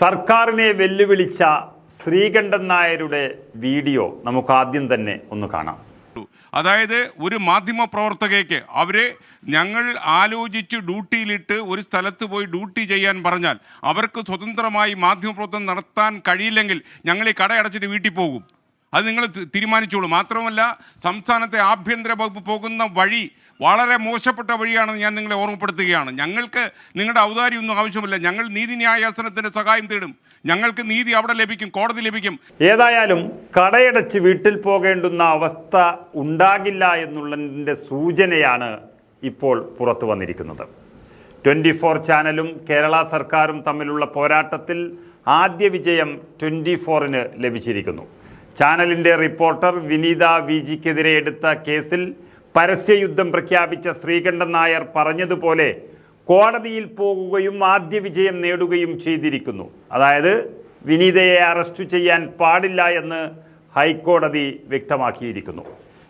സർക്കാരിനെ വെല്ലുവിളിച്ച ശ്രീകണ്ഠൻ നായരുടെ വീഡിയോ നമുക്ക് ആദ്യം തന്നെ ഒന്ന് കാണാം. അതായത് ഒരു മാധ്യമ പ്രവർത്തകയ്ക്ക് അവരെ ഞങ്ങൾ ആലോചിച്ച് ഡ്യൂട്ടിയിലിട്ട് ഒരു സ്ഥലത്ത് പോയി ഡ്യൂട്ടി ചെയ്യാൻ പറഞ്ഞാൽ അവർക്ക് സ്വതന്ത്രമായി മാധ്യമപ്രവർത്തനം നടത്താൻ കഴിയില്ലെങ്കിൽ ഞങ്ങൾ ഈ കടയടച്ചിട്ട് വീട്ടിൽ പോകും. അത് നിങ്ങൾ തീരുമാനിച്ചോളൂ. മാത്രമല്ല സംസ്ഥാനത്തെ ആഭ്യന്തര വകുപ്പ് പോകുന്ന വഴി വളരെ മോശപ്പെട്ട വഴിയാണെന്ന് ഞാൻ നിങ്ങളെ ഓർമ്മപ്പെടുത്തുകയാണ്. ഞങ്ങൾക്ക് നിങ്ങളുടെ ഔദാര്യമൊന്നും ആവശ്യമില്ല. ഞങ്ങൾ നീതിന്യായാസനത്തിന്റെ സഹായം തേടും. ഞങ്ങൾക്ക് നീതി അവിടെ ലഭിക്കും കോടതി ലഭിക്കും. ഏതായാലും കടയടച്ച് വീട്ടിൽ പോകേണ്ടുന്ന അവസ്ഥ ഉണ്ടാകില്ല എന്നുള്ളതിന്റെ സൂചനയാണ് ഇപ്പോൾ പുറത്തു വന്നിരിക്കുന്നത്. ട്വന്റി ഫോർ ചാനലും കേരള സർക്കാരും തമ്മിലുള്ള പോരാട്ടത്തിൽ ആദ്യ വിജയം ട്വന്റി ഫോറിന് ലഭിച്ചിരിക്കുന്നു. ചാനലിന്റെ റിപ്പോർട്ടർ വിനീത വി ജിക്കെതിരെ എടുത്ത കേസിൽ പരസ്യയുദ്ധം പ്രഖ്യാപിച്ച ശ്രീകണ്ഠൻ നായർ പറഞ്ഞതുപോലെ കോടതിയിൽ പോകുകയും ആദ്യ വിജയം നേടുകയും ചെയ്തിരിക്കുന്നു. അതായത് വിനീതയെ അറസ്റ്റ് ചെയ്യാൻ പാടില്ല എന്ന് ഹൈക്കോടതി വ്യക്തമാക്കിയിരിക്കുന്നു.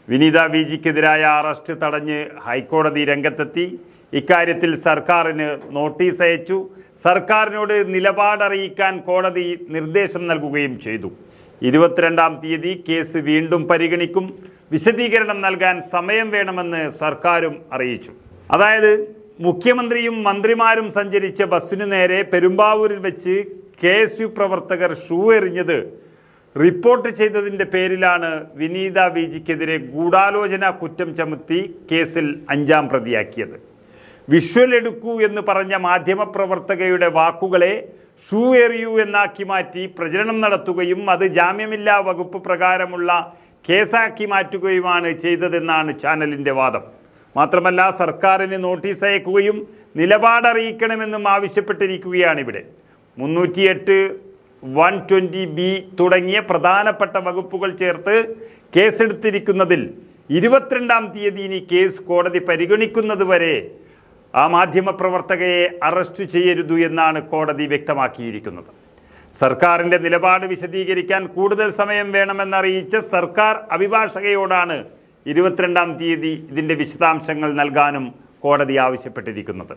വിനീത വി ജിക്കെതിരായ അറസ്റ്റ് തടഞ്ഞ് ഹൈക്കോടതി രംഗത്തെത്തി. ഇക്കാര്യത്തിൽ സർക്കാരിന് നോട്ടീസ് അയച്ചു. സർക്കാരിനോട് നിലപാടറിയിക്കാൻ കോടതി നിർദ്ദേശം നൽകുകയും ചെയ്തു. ഇരുപത്തിരണ്ടാം തീയതി കേസ് വീണ്ടും പരിഗണിക്കും. വിശദീകരണം നൽകാൻ സമയം വേണമെന്ന് സർക്കാരും അറിയിച്ചു. അതായത് മുഖ്യമന്ത്രിയും മന്ത്രിമാരും സഞ്ചരിച്ച ബസ്സിനു നേരെ പെരുമ്പാവൂരിൽ വെച്ച് കെ എസ് യു പ്രവർത്തകർ ഷൂ എറിഞ്ഞത് റിപ്പോർട്ട് ചെയ്തതിന്റെ പേരിലാണ് വിനീത വി ജിക്കെതിരെ ഗൂഢാലോചന കുറ്റം ചമത്തി കേസിൽ അഞ്ചാം പ്രതിയാക്കിയത്. വിഷ്വൽ എടുക്കൂ എന്ന് പറഞ്ഞ മാധ്യമപ്രവർത്തകയുടെ വാക്കുകളെ ഷൂ എറിയൂ എന്നാക്കി മാറ്റി പ്രചരണം നടത്തുകയും അത് ജാമ്യമില്ലാ വകുപ്പ് പ്രകാരമുള്ള കേസാക്കി മാറ്റുകയുമാണ് ചെയ്തതെന്നാണ് ചാനലിന്റെ വാദം. മാത്രമല്ല സർക്കാരിന് നോട്ടീസ് അയക്കുകയും നിലപാടറിയിക്കണമെന്നും ആവശ്യപ്പെട്ടിരിക്കുകയാണ് ഇവിടെ മുന്നൂറ്റിയെട്ട് വൺ ട്വന്റി ബി തുടങ്ങിയ പ്രധാനപ്പെട്ട വകുപ്പുകൾ ചേർത്ത് കേസെടുത്തിരിക്കുന്നതിൽ ഇരുപത്തിരണ്ടാം തീയതി ഇനി കേസ് കോടതി പരിഗണിക്കുന്നത് വരെ ആ മാധ്യമപ്രവർത്തകയെ അറസ്റ്റ് ചെയ്യരുതു എന്നാണ് കോടതി വ്യക്തമാക്കിയിരിക്കുന്നത്. സർക്കാരിന്റെ നിലപാട് വിശദീകരിക്കാൻ കൂടുതൽ സമയം വേണമെന്നറിയിച്ച സർക്കാർ അഭിഭാഷകയോടാണ് ഇരുപത്തിരണ്ടാം തീയതി ഇതിന്റെ വിശദാംശങ്ങൾ നൽകാനും കോടതി ആവശ്യപ്പെട്ടിരിക്കുന്നത്.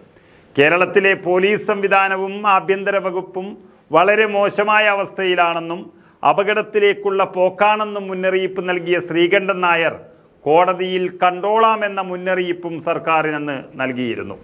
കേരളത്തിലെ പോലീസ് സംവിധാനവും ആഭ്യന്തര വകുപ്പും വളരെ മോശമായ അവസ്ഥയിലാണെന്നും അപകടത്തിലേക്കുള്ള പോക്കാണെന്നും മുന്നറിയിപ്പ് നൽകിയ ശ്രീകണ്ഠൻ നായർ കോടതിയിൽ കണ്ടോളാമെന്ന മുന്നറിയിപ്പും സർക്കാരിനെന്ന് നൽകിയിരുന്നു.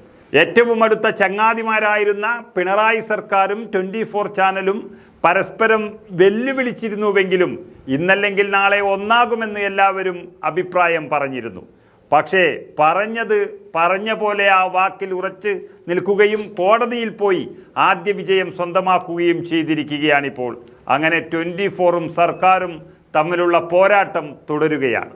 ഏറ്റവും അടുത്ത ചങ്ങാതിമാരായിരുന്ന പിണറായി സർക്കാരും ട്വന്റി ഫോർ ചാനലും പരസ്പരം വെല്ലുവിളിച്ചിരുന്നുവെങ്കിലും ഇന്നല്ലെങ്കിൽ നാളെ ഒന്നാകുമെന്ന് എല്ലാവരും അഭിപ്രായം പറഞ്ഞിരുന്നു. പക്ഷേ പറഞ്ഞത് പറഞ്ഞ പോലെ ആ വാക്കിൽ ഉറച്ച് നിൽക്കുകയും കോടതിയിൽ പോയി ആദ്യ വിജയം സ്വന്തമാക്കുകയും ചെയ്തിരിക്കുകയാണിപ്പോൾ. അങ്ങനെ ട്വന്റി ഫോറും സർക്കാരും തമ്മിലുള്ള പോരാട്ടം തുടരുകയാണ്.